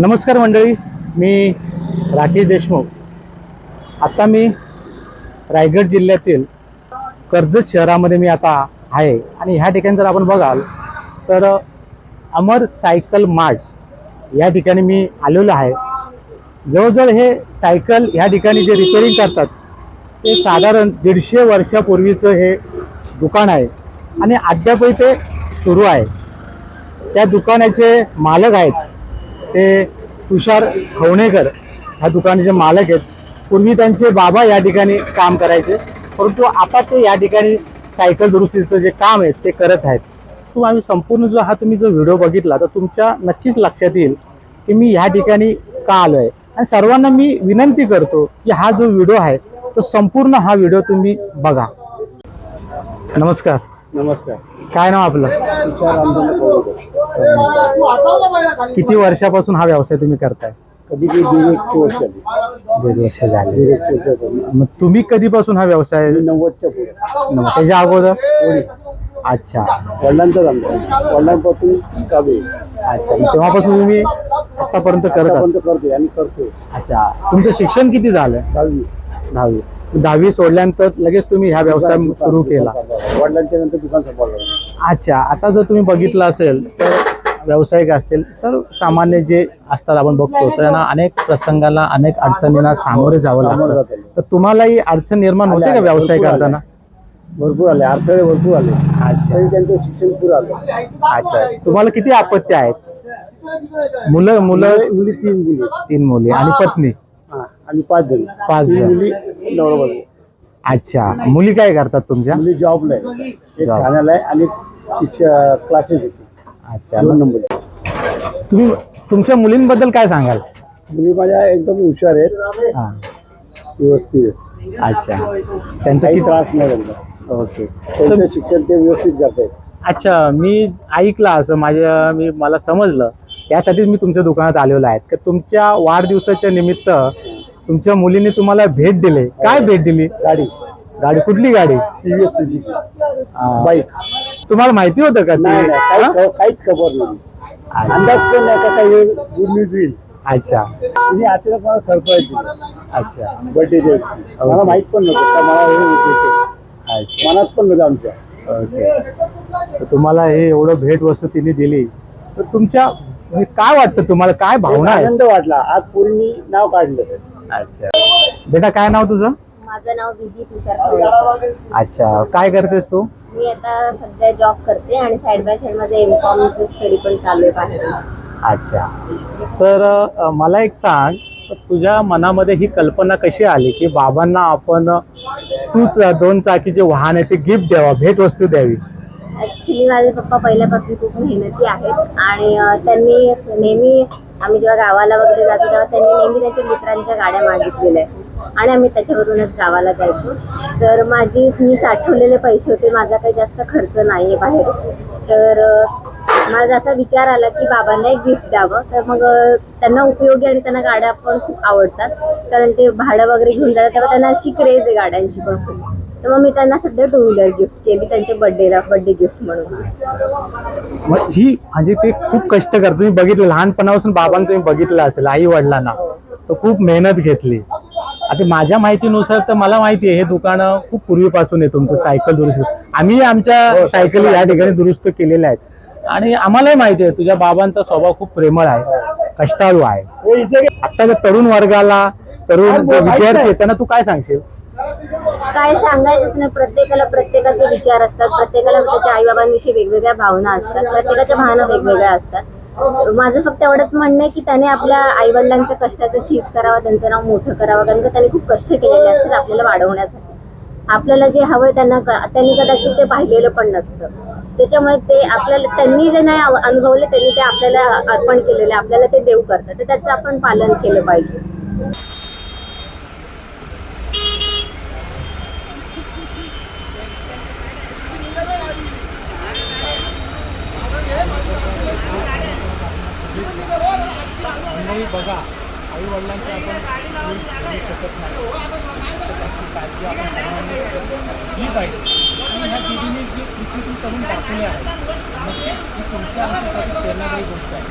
नमस्कार मंडळी मी राकेश देशमुख. आता मी रायगड जिल्ह्यातील कर्जत शहरामध्ये मी आता आहे आणि ह्या ठिकाणी जर आपण बघाल तर अमर सायकल मार्ट या ठिकाणी मी आलेलो आहे. जवळजवळ हे सायकल ह्या ठिकाणी जे रिपेअरिंग करतात ते साधारण दीडशे वर्षापूर्वीचं हे दुकान आहे आणि अद्यापही ते सुरू आहे. त्या दुकानाचे मालक आहेत ते तुषार खवणेकर ह्या दुकानाचे मालक आहेत. पूर्वी त्यांचे बाबा या ठिकाणी काम करायचे. परंतु आता ते या ठिकाणी सायकल दुरुस्तीचं जे काम आहे ते करत आहेत. तुम्ही आम्ही संपूर्ण जो हा तुम्ही जो व्हिडिओ बघितला तर तुमच्या नक्कीच लक्षात येईल की मी ह्या ठिकाणी का आलो आहे आणि सर्वांना मी विनंती करतो की हा जो व्हिडिओ आहे तो संपूर्ण हा व्हिडिओ तुम्ही बघा. नमस्कार. नमस्कार. काय नाव आपलं? किती वर्षापासून हा व्यवसाय तुम्ही करताय? कधी दीड एक वर्ष झाली. दीड वर्ष झाले. दीड एक वर्ष झाली. मग तुम्ही कधीपासून हा व्यवसाय नव्वदच्या पुढे. मग त्याच्या अगोदर? अच्छा. वडिलांचं आमचं वडिलांपासून चालू आहे. अच्छा मग तेव्हापासून तुम्ही आतापर्यंत करत आहात? आतापर्यंत करतोय आणि करतोय. अच्छा तुमचं शिक्षण किती झालं? दहावी. दहावी. दहावी सोडल्यानंतर लगेच तुम्ही ह्या व्यवसाय सुरू केला. वडिलांच्या नंतर दुकान सांभाळलं अच्छा आता जर तुम्ही बघितलं असेल तर व्यावसायिक असतील सर्व सामान्य जे असतात आपण बघतो त्यांना अनेक प्रसंगाला अनेक अडचणींना सामोरे जावं लागतं. तर तुम्हालाही अडचण निर्माण होते का व्यवसाय भरपूर आले. करताना? भरपूर आले. अडथळे भरपूर आले. अच्छा. त्यांचं शिक्षण पुरं आलं. अच्छा. तुम्हाला किती आपत्ती आहेत? मुलं मुलं? मुली तीन मुली. तीन मुली. आणि पत्नी? आणि पाच जण. पाच जण. मुली नवरा. अच्छा. मुली काय करतात तुमच्या? मुली जॉबला आहे एक Job. ठाण्याला आहे आणि क्लासेस अच्छा. दोन मग नंबर. तुम्ही तुमच्या मुलींबद्दल काय सांगाल? मुली माझ्या एकदम हुशार आहेत. हा. व्यवस्थित आहेत. अच्छा. त्यांचं काही किती त्रास नाही त्यांना. ओके. त्यांचं शिक्षण ते व्यवस्थित करतायत. अच्छा मी ऐकलं असं माझ्या मी मला समजलं. यासाठीच मी तुमच्या दुकानात आलेलो आहे. की तुमच्या वाढदिवसाच्या निमित्त तुमच्या मुलीने तुम्हाला भेट दिली. काय भेट दिली? गाडी. गाडी कुठली गाडी? टीव्हीएस सुझुकी हा. बाईक तुम्हाला माहिती होतं का नाही ती नाही हा? काही काहीच खबर नाही. अच्छा. अंदाज पण नाही का काही गुड न्यूज होईल अच्छा तिने अचानक मला सरप्राईज दिली. अच्छा. बर्थडे मला माहीत पण नव्हतं का मला हे भेटेल अच्छा. मनात पण नव्हतं आमच्या. ओके तर तुम्हाला हे एवढं भेट वस्तू तिने दिली. तर तुमच्या म्हणजे काय वाटतं तुम्हाला? काय भावना आहे आनंद वाटला. आज पोरींनी नाव काढलं. अच्छा. बेटा काय नाव तुझं? माझं नाव विधी तुषार. अच्छा. काय करतेस तू? मी आता सध्या जॉब करते आणि साईड बाय साईड माझं एम कॉमचं स्टडी पण चालू आहे बाहेर अच्छा. तर अ, मला एक सांग तुझ्या मनामध्ये ही कल्पना कशी आली की बाबांना आपण तूच दोन चाकीचे वाहन आहे ते गिफ्ट द्यावा भेटवस्तू द्यावी? ऍक्च्युली माझे पप्पा पहिल्यापासून खूप मेहनती आहेत आणि अं, त्यांनी नेहमी आम्ही जेव्हा गावाला वगैरे जातो तेव्हा त्यांनी नेहमी त्यांच्या मित्रांच्या गाड्या मागितलेल्या आहेत. आणि आम्ही त्याच्यावरूनच गावाला जायचो. तर माझी मी साठवलेले पैसे होते माझा काही जास्त खर्च नाही आहे बाहेर. तर माझा असा विचार आला की बाबांना एक गिफ्ट द्यावं. तर मग त्यांना उपयोगी आणि त्यांना गाड्या पण खूप आवडतात. कारण ते भाडं वगैरे घेऊन जातात तेव्हा त्यांना अशी क्रेज आहे गाड्यांची पण खूप. तर मग मी त्यांना सध्या टू व्हीलर गिफ्ट केली त्यांच्या बर्थडेला बर्थडे गिफ्ट म्हणून. मग ही म्हणजे ते खूप कष्ट करतो. तुम्ही बघितलं लहानपणापासून बाबांना तुम्ही बघितलं असेल आई वडिलांना तर खूप मेहनत घेतली. आता माझ्या माहितीनुसार तर मला माहिती आहे हे दुकान खूप पूर्वीपासून आहे तुमचं सायकल दुरुस्त. आम्ही आमच्या सायकली या ठिकाणी दुरुस्त केलेल्या आहेत. आणि आम्हालाही माहिती आहे तुझ्या बाबांचा स्वभाव खूप प्रेमळ आहे कष्टाळू आहे. हे आत्ताच्या तरुण वर्गाला तरुण जो विद्यार्थी आहेत, त्यांना तू काय सांगशील? काय सांगायचंच नाही प्रत्येकाला प्रत्येकाचे विचार असतात प्रत्येकाला त्याच्या आई बाबांविषयी वेगवेगळ्या भावना असतात प्रत्येकाच्या भावना वेगवेगळ्या असतात. माझं फक्त एवढंच म्हणणं आहे की त्याने आपल्या आई वडिलांच्या कष्टाचं चीज करावं त्यांचं नाव मोठं करावं कारण का त्यांनी खूप कष्ट केलेले असतात आपल्याला वाढवण्यासाठी. आपल्याला जे हवंय त्यांना त्यांनी कदाचित ते पाहिलेलं पण नसतं. त्याच्यामुळे ते आपल्याला त्यांनी जे नाही अनुभवले त्यांनी ते आपल्याला अर्पण केलेले आपल्याला ते देव करतात. तर त्याचं आपण पालन केलं पाहिजे मंडळी बघा आई वडिलांची आपण करू शकत नाही. त्याची काळजी आपण सर्वांनी पाहिजे आणि ह्या पिढीने जी कृती करून दाखवली आहे नक्कीच ही तुमच्या आमच्यासाठी प्रेरणादायी गोष्ट आहे.